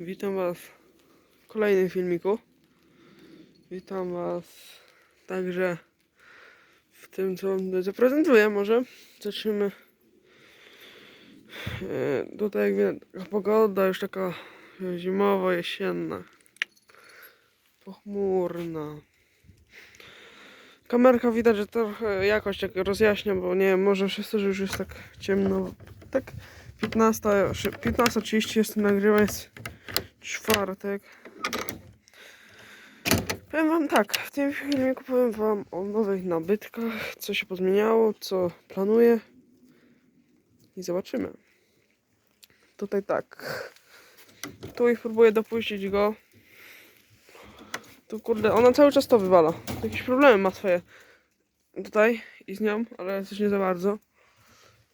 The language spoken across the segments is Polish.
Witam Was w kolejnym filmiku. Witam Was także w tym, co zaprezentuję. Może zaczniemy. E, Tutaj jak taka pogoda już taka zimowo-jesienna. Pochmurna. Kamerka widać, że trochę jakoś tak rozjaśnia, bo nie wiem, może to, że już jest tak ciemno. Tak 15, 15.30 jestem nagrywa, jest czwartek. Powiem wam tak, w tym filmiku powiem wam o nowych nabytkach, co się pozmieniało, co planuję i zobaczymy. Tutaj tak, tu ich próbuję dopuścić go. Tu kurde, ona cały czas to wywala. Jakieś problemy ma swoje tutaj i z nią, ale też nie za bardzo.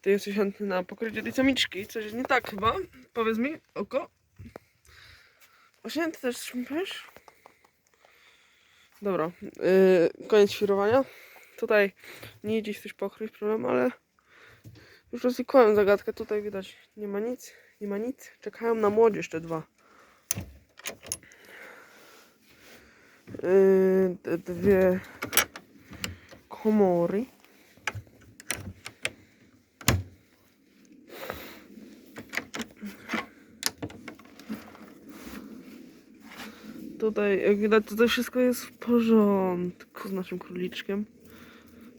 Ty jesteś na pokrycie tej samiczki. Coś jest nie tak chyba. Powiedz mi, oko. Właśnie ty też powiesz? Dobra, yy, koniec świrowania. Tutaj nie idzie się coś pokryć, problem, ale już rozwikłałem zagadkę. Tutaj widać, nie ma nic, nie ma nic. Czekają na młodzież te dwa. Yy, dwie komory. Tutaj, jak widać, tutaj wszystko jest w porządku z naszym króliczkiem.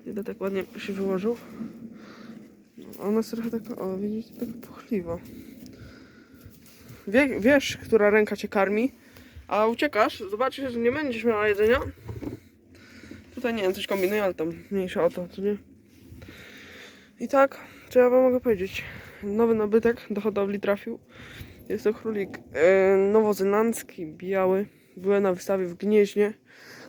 Widać, tak ładnie się wyłożył. No, Ona jest trochę taka, o widzicie, taka pochliwa. Wie, wiesz, która ręka cię karmi, a uciekasz, zobaczysz, że nie będziesz miała jedzenia. Tutaj nie wiem, coś kombinuję, ale tam mniejsza o to, co nie? I tak, co ja wam mogę powiedzieć? Nowy nabytek do hodowli trafił. Jest to królik e, nowozelandzki, biały. Byłem na wystawie w Gnieźnie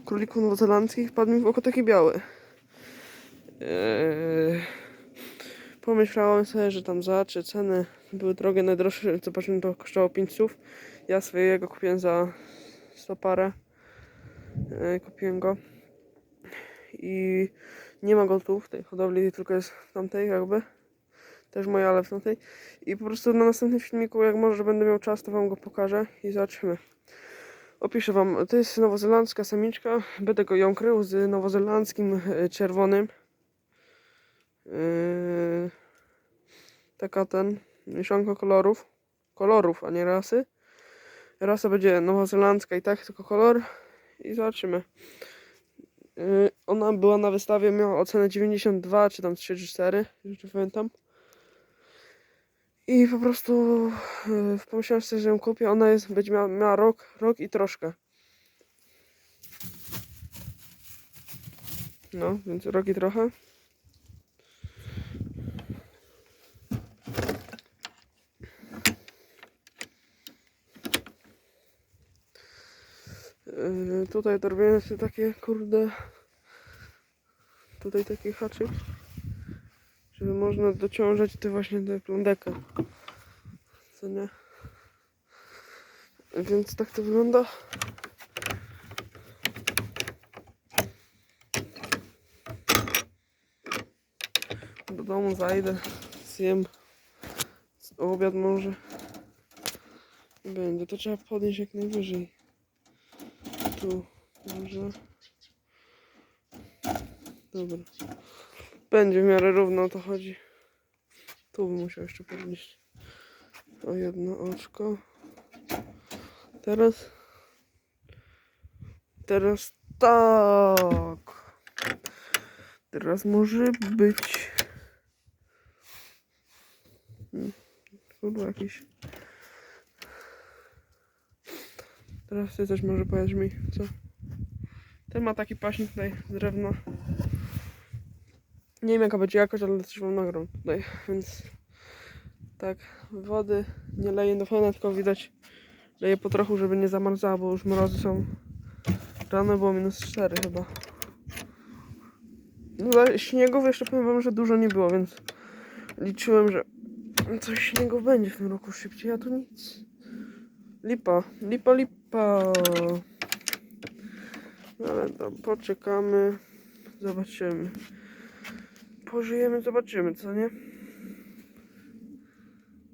królików nowozelandzkich. Padł mi w oko taki biały. E, pomyślałem sobie, że tam za czy ceny były drogie, najdroższe, co patrzyłem, to kosztowało 5 słów. Ja swojego kupiłem za 100 parę. E, kupiłem go. I nie ma go tu w tej hodowli, tylko jest w tamtej jakby. Też moja, ale w tamtej. I po prostu na następnym filmiku, jak może będę miał czas, to wam go pokażę i zobaczymy. Opiszę wam, to jest nowozelandzka samiczka. Będę go ją krył z nowozelandzkim e, czerwonym. Yy, taka ten, mieszanka kolorów. Kolorów, a nie rasy. Rasa będzie nowozelandzka i tak, tylko kolor. I zobaczymy. Yy, ona była na wystawie, miała ocenę 92, czy tam 3 czy 4, już nie pamiętam. I po prostu yy, pomyślałem sobie, że ją kupię. Ona jest, będzie miała, miała rok, rok i troszkę. No, więc rok i trochę. Yy, tutaj dorobiłem sobie takie, kurde, tutaj taki haczyk, żeby można dociążać te właśnie tę plądekę. Co nie? Więc tak to wygląda. Do domu zajdę, zjem obiad może. Będzie. To trzeba podnieść jak najwyżej. Tu może. Dobra. Będzie w miarę równo o to chodzi. Tu bym musiał jeszcze podnieść. O jedno oczko. Teraz. Teraz tak. Teraz może być. Hmm, Kurwa jakiś. Teraz ty też może powiedz mi, co? Ten ma taki paśnik tutaj z drewna. Nie wiem jaka będzie jakość, ale coś wam nagram tutaj, więc tak, wody nie leję do pełna, tylko widać leję po trochu, żeby nie zamarzała, bo już mrozy są. Rano było minus 4 chyba. No ale śniegów jeszcze powiem wam, że dużo nie było, więc liczyłem, że coś śniegów będzie w tym roku szybciej, a tu nic. Lipa, lipa, lipa. No Ale to poczekamy, zobaczymy. Pożyjemy, zobaczymy, co nie?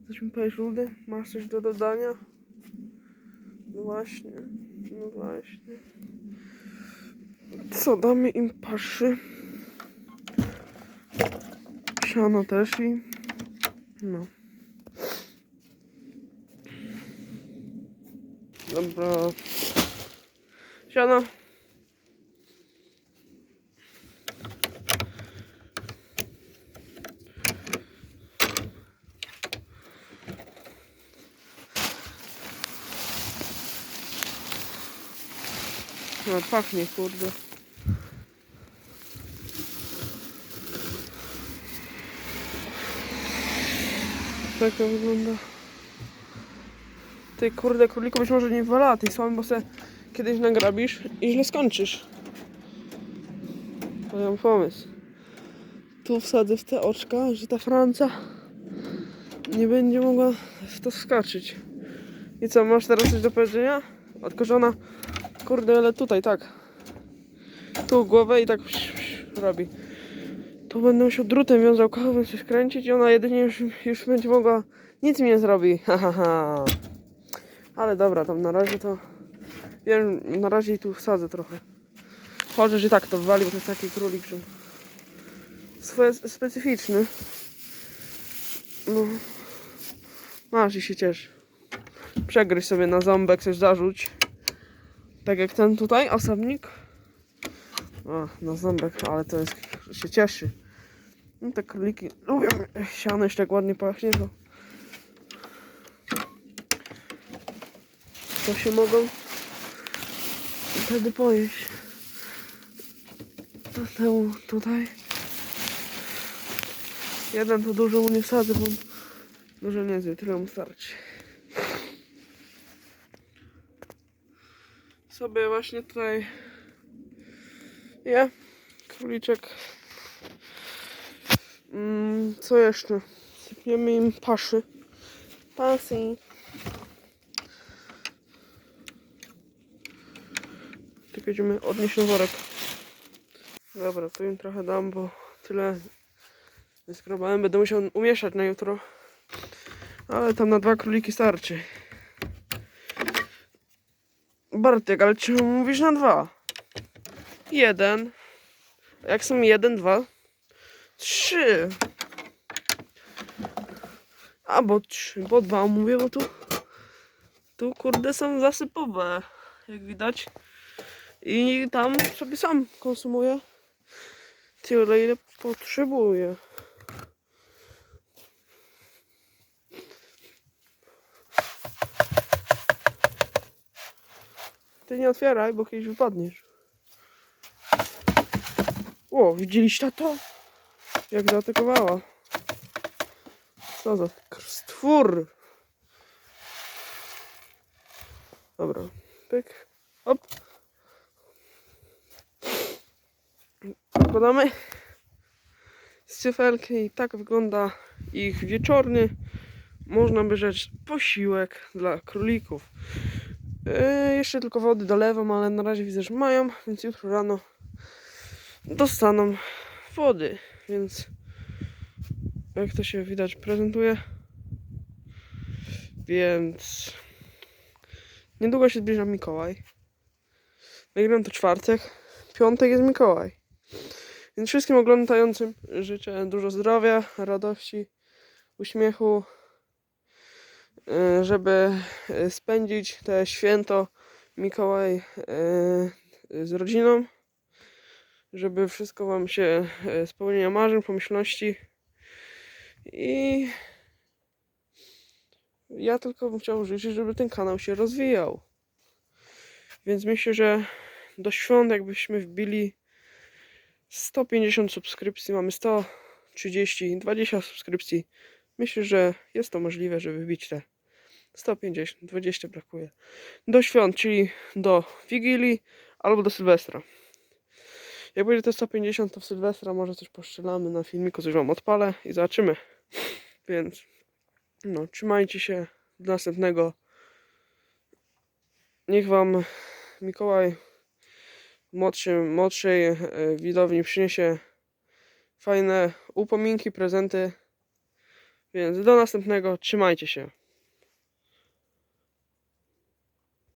Coś mi powiesz? Masz coś do dodania? No właśnie, no właśnie. Co, damy im paszy? Siano też i... No. Dobra. Siano. No, pachnie, kurde. Tak to wygląda. Ty kurde, króliku być może nie wola tej słamy, bo se kiedyś nagrabisz i źle skończysz. Mam pomysł. Tu wsadzę w te oczka, że ta Franca nie będzie mogła w to wskoczyć. I co, masz teraz coś do powiedzenia? Odkorzona? Kurde, ale tutaj tak. Tu głowę i tak robi. Tu będę musiał drutem wiązałkowym coś kręcić i ona jedynie już, już będzie mogła... Nic mi nie zrobi. Ha, ha, ha. Ale dobra, tam na razie to... Wiem, na razie i tu wsadzę trochę. Chodzę, że tak to wywali, bo to jest taki królik, że... Swoje, specyficzny. No. Masz i się ciesz. Przegryź sobie na ząbek, coś zarzuć. Tak jak ten tutaj, osobnik. O, na ząbek, ale to jest, się cieszy. No te króliki lubią jak siano, jeszcze tak ładnie pachnie, to... To się mogą wtedy pojeść. Temu tutaj. Jeden to dużo mu nie wsadzę, bo dużo nie zje, tyle mu starczy. Sobie właśnie tutaj je króliczek. Mm, co jeszcze? Sypniemy im paszy. Pasy. Tylko idziemy odnieść na worek. Dobra, to im trochę dam, bo tyle Skrobałem, będę musiał umieszać na jutro. Ale tam na dwa króliki starczy. Bartek, ale czemu mówisz na dwa? Jeden. Jak są jeden, dwa? Trzy. A bo trzy, bo dwa mówię, bo tu tu kurde są zasypowe, jak widać. I tam sobie sam konsumuję tyle, ile potrzebuję. Ty nie otwieraj, bo kiedyś wypadniesz. O, widzieliście to? Jak zaatakowała. Co za stwór. Dobra, pyk, hop. Podamy z i tak wygląda ich wieczorny, można by rzec, posiłek dla królików. Yy, jeszcze tylko wody dolewam, ale na razie widzę, że mają, więc jutro rano dostaną wody, więc jak to się widać prezentuje. Więc niedługo się zbliża Mikołaj. Nagram to czwartek, piątek jest Mikołaj. Więc wszystkim oglądającym życzę dużo zdrowia, radości, uśmiechu, żeby e, spędzić te święto Mikołaj e, z rodziną, żeby wszystko Wam się spełnienia marzeń, pomyślności i ja tylko bym chciał życzyć, żeby ten kanał się rozwijał. Więc myślę, że do świąt jakbyśmy wbili 150 subskrypcji, mamy 130, 20 subskrypcji. Myślę, że jest to możliwe, żeby wbić te 150, 20 brakuje. Do świąt, czyli do Wigilii albo do Sylwestra. Jak będzie to 150, to w Sylwestra może coś poszczelamy na filmiku, coś wam odpalę i zobaczymy. Więc no, trzymajcie się do następnego. Niech wam Mikołaj młodszym, młodszej e, widowni przyniesie fajne upominki, prezenty. Więc do następnego. Trzymajcie się.